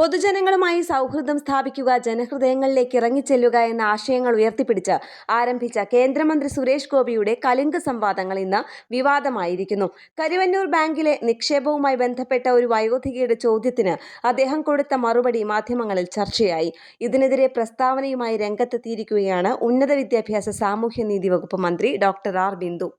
പൊതുജനങ്ങളുമായി സൗഹൃദം സ്ഥാപിക്കുക ജനഹൃദയങ്ങളിലേക്ക് ഇറങ്ങിച്ചെല്ലുക എന്ന ആശയങ്ങൾ ഉയർത്തിപ്പിടിച്ച് ആരംഭിച്ച കേന്ദ്രമന്ത്രി സുരേഷ് ഗോപിയുടെ കലിംഗ സംവാദങ്ങൾ ഇന്ന് വിവാദമായിരിക്കുന്നു. കരുവന്നൂർ ബാങ്കിലെ നിക്ഷേപവുമായി ബന്ധപ്പെട്ട ഒരു വയോധികയുടെ ചോദ്യത്തിന് അദ്ദേഹം കൊടുത്ത മറുപടി മാധ്യമങ്ങളിൽ ചർച്ചയായി. ഇതിനെതിരെ പ്രസ്താവനയുമായി രംഗത്തെത്തിയിരിക്കുകയാണ് ഉന്നത വിദ്യാഭ്യാസ സാമൂഹ്യനീതി വകുപ്പ് മന്ത്രി ഡോക്ടർ ആർ ബിന്ദു.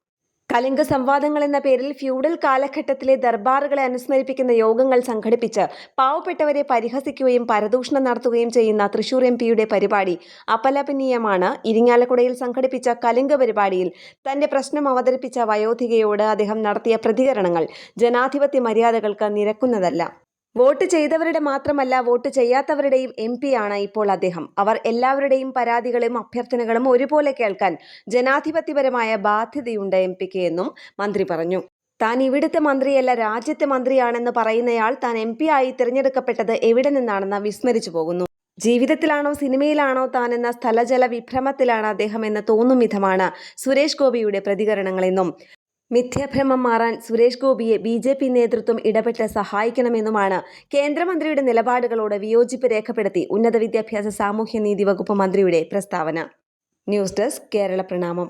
കലിംഗ സംവാദങ്ങൾ എന്ന പേരിൽ ഫ്യൂഡൽ കാലഘട്ടത്തിലെ ദർബാറുകളെ അനുസ്മരിപ്പിക്കുന്ന യോഗങ്ങൾ സംഘടിപ്പിച്ച് പാവപ്പെട്ടവരെ പരിഹസിക്കുകയും പരദൂഷണം നടത്തുകയും ചെയ്യുന്ന തൃശൂർ എം പിയുടെ പരിപാടി അപലപനീയമാണ്. ഇരിങ്ങാലക്കുടയിൽ സംഘടിപ്പിച്ച കലിംഗ പരിപാടിയിൽ തന്റെ പ്രശ്നം അവതരിപ്പിച്ച വയോധികയോട് അദ്ദേഹം നടത്തിയ പ്രതികരണങ്ങൾ ജനാധിപത്യ മര്യാദകൾക്ക് നിരക്കുന്നതല്ല. വോട്ട് ചെയ്തവരുടെ മാത്രമല്ല വോട്ട് ചെയ്യാത്തവരുടെയും എം ആണ് ഇപ്പോൾ അദ്ദേഹം. അവർ എല്ലാവരുടെയും പരാതികളും അഭ്യർത്ഥനകളും ഒരുപോലെ കേൾക്കാൻ ജനാധിപത്യപരമായ ബാധ്യതയുണ്ട് എം പിക്ക് എന്നും മന്ത്രി പറഞ്ഞു. താൻ ഇവിടുത്തെ മന്ത്രിയല്ല രാജ്യത്തെ മന്ത്രിയാണെന്ന് പറയുന്നയാൾ താൻ എം പി ആയി തിരഞ്ഞെടുക്കപ്പെട്ടത് എവിടെ നിന്നാണെന്ന് വിസ്മരിച്ചു പോകുന്നു. ജീവിതത്തിലാണോ സിനിമയിലാണോ താനെന്ന സ്ഥലജല വിഭ്രമത്തിലാണ് അദ്ദേഹം എന്ന് തോന്നും വിധമാണ് സുരേഷ് ഗോപിയുടെ പ്രതികരണങ്ങളെന്നും മിഥ്യാഭ്രമം മാറാൻ സുരേഷ് ഗോപിയെ ബി ജെ പി നേതൃത്വം ഇടപെട്ട് സഹായിക്കണമെന്നുമാണ് കേന്ദ്രമന്ത്രിയുടെ നിലപാടുകളോട് വിയോജിപ്പ് രേഖപ്പെടുത്തി ഉന്നത വിദ്യാഭ്യാസ സാമൂഹ്യനീതി വകുപ്പ് മന്ത്രിയുടെ പ്രസ്താവന. ന്യൂസ് ഡെസ്ക് കേരള പ്രണാമം.